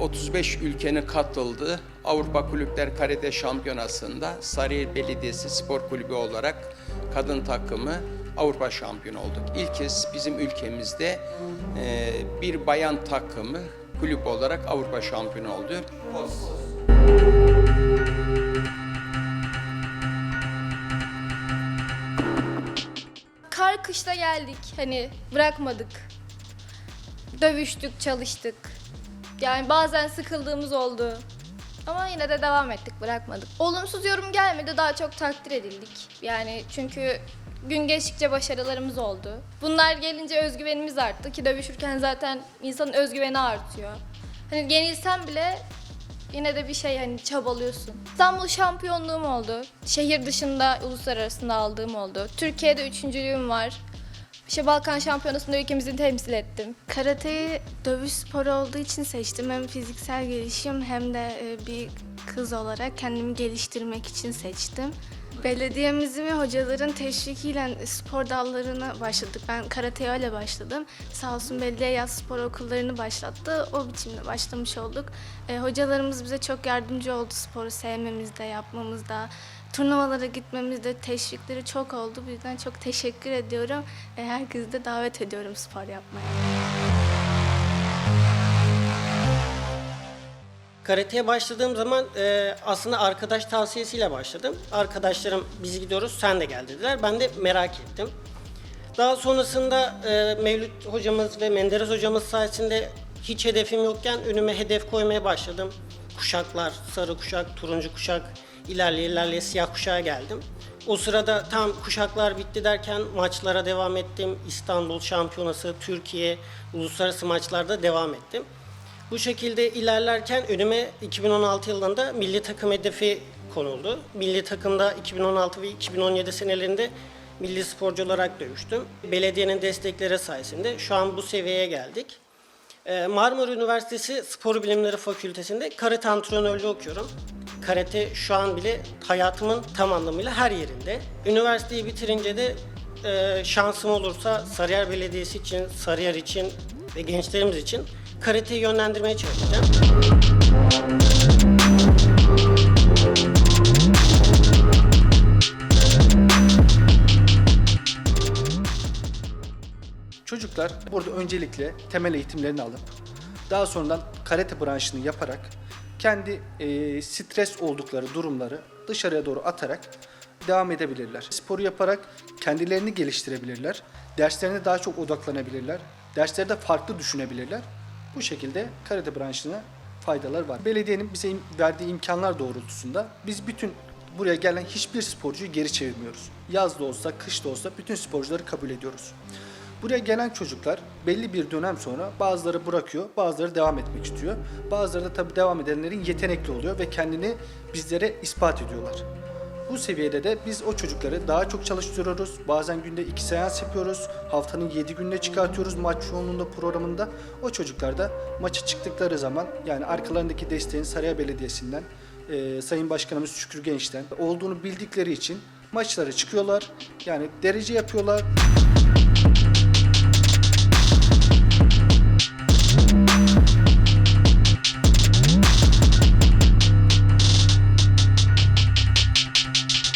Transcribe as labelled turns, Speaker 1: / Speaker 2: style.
Speaker 1: 35 ülkenin katıldığı Avrupa Kulüpler Karate Şampiyonası'nda Sarıyer Belediyesi Spor Kulübü olarak kadın takımı Avrupa şampiyonu olduk. İlk kez bizim ülkemizde e, bir bayan takımı kulüp olarak Avrupa şampiyonu oldu.
Speaker 2: Kar kışta geldik hani bırakmadık. Dövüştük, çalıştık. Yani bazen sıkıldığımız oldu. Ama yine de devam ettik, bırakmadık. Olumsuz yorum gelmedi, daha çok takdir edildik. Yani çünkü gün geçtikçe başarılarımız oldu. Bunlar gelince özgüvenimiz arttı ki dövüşürken zaten insanın özgüveni artıyor. Hani yenilsen bile yine de bir şey hani çabalıyorsun. İstanbul şampiyonluğum oldu. Şehir dışında uluslararasında aldığım oldu. Türkiye'de üçüncülüğüm var. İşte Balkan Şampiyonası'nda ülkemizi temsil ettim.
Speaker 3: Karateyi dövüş sporu olduğu için seçtim. Hem fiziksel gelişim hem de e, bir kız olarak kendimi geliştirmek için seçtim. Belediyemizin ve hocaların teşvikiyle spor dallarına başladık. Ben karateye öyle başladım. Sağ olsun belediye yaz spor okullarını başlattı. O biçimde başlamış olduk. E, hocalarımız bize çok yardımcı oldu sporu sevmemizde, yapmamızda. Turnuvalara gitmemizde teşvikleri çok oldu. Bu yüzden çok teşekkür ediyorum. E, herkesi de davet ediyorum spor yapmaya.
Speaker 4: Karateye başladığım zaman e, aslında arkadaş tavsiyesiyle başladım. Arkadaşlarım biz gidiyoruz sen de gel dediler. Ben de merak ettim. Daha sonrasında e, Mevlüt hocamız ve Menderes hocamız sayesinde hiç hedefim yokken önüme hedef koymaya başladım. Kuşaklar, sarı kuşak, turuncu kuşak, ilerleye ilerleye siyah kuşağa geldim. O sırada tam kuşaklar bitti derken maçlara devam ettim. İstanbul Şampiyonası, Türkiye, uluslararası maçlarda devam ettim. Bu şekilde ilerlerken önüme 2016 yılında milli takım hedefi konuldu. Milli takımda 2016 ve 2017 senelerinde milli sporcu olarak dövüştüm. Belediyenin destekleri sayesinde şu an bu seviyeye geldik. Ee, Marmara Üniversitesi Spor Bilimleri Fakültesi'nde karate antrenörlüğü okuyorum. Karate şu an bile hayatımın tam anlamıyla her yerinde. Üniversiteyi bitirince de e, şansım olursa Sarıyer Belediyesi için, Sarıyer için ve gençlerimiz için karateyi yönlendirmeye çalışacağım.
Speaker 5: Çocuklar burada öncelikle temel eğitimlerini alıp daha sonradan karate branşını yaparak kendi e, stres oldukları durumları dışarıya doğru atarak devam edebilirler. Sporu yaparak kendilerini geliştirebilirler. Derslerine daha çok odaklanabilirler. Derslerde farklı düşünebilirler. Bu şekilde karate branşına faydalar var. Belediyenin bize verdiği imkanlar doğrultusunda biz bütün buraya gelen hiçbir sporcuyu geri çevirmiyoruz. Yaz da olsa, kış da olsa bütün sporcuları kabul ediyoruz. Buraya gelen çocuklar belli bir dönem sonra bazıları bırakıyor, bazıları devam etmek istiyor. Bazıları da tabii devam edenlerin yetenekli oluyor ve kendini bizlere ispat ediyorlar. Bu seviyede de biz o çocukları daha çok çalıştırıyoruz. Bazen günde iki seans yapıyoruz. Haftanın yedi gününe çıkartıyoruz maç yoğunluğunda programında. O çocuklar da maça çıktıkları zaman yani arkalarındaki desteğin Sarıya Belediyesi'nden, e, Sayın Başkanımız Şükrü Genç'ten olduğunu bildikleri için maçlara çıkıyorlar. Yani derece yapıyorlar.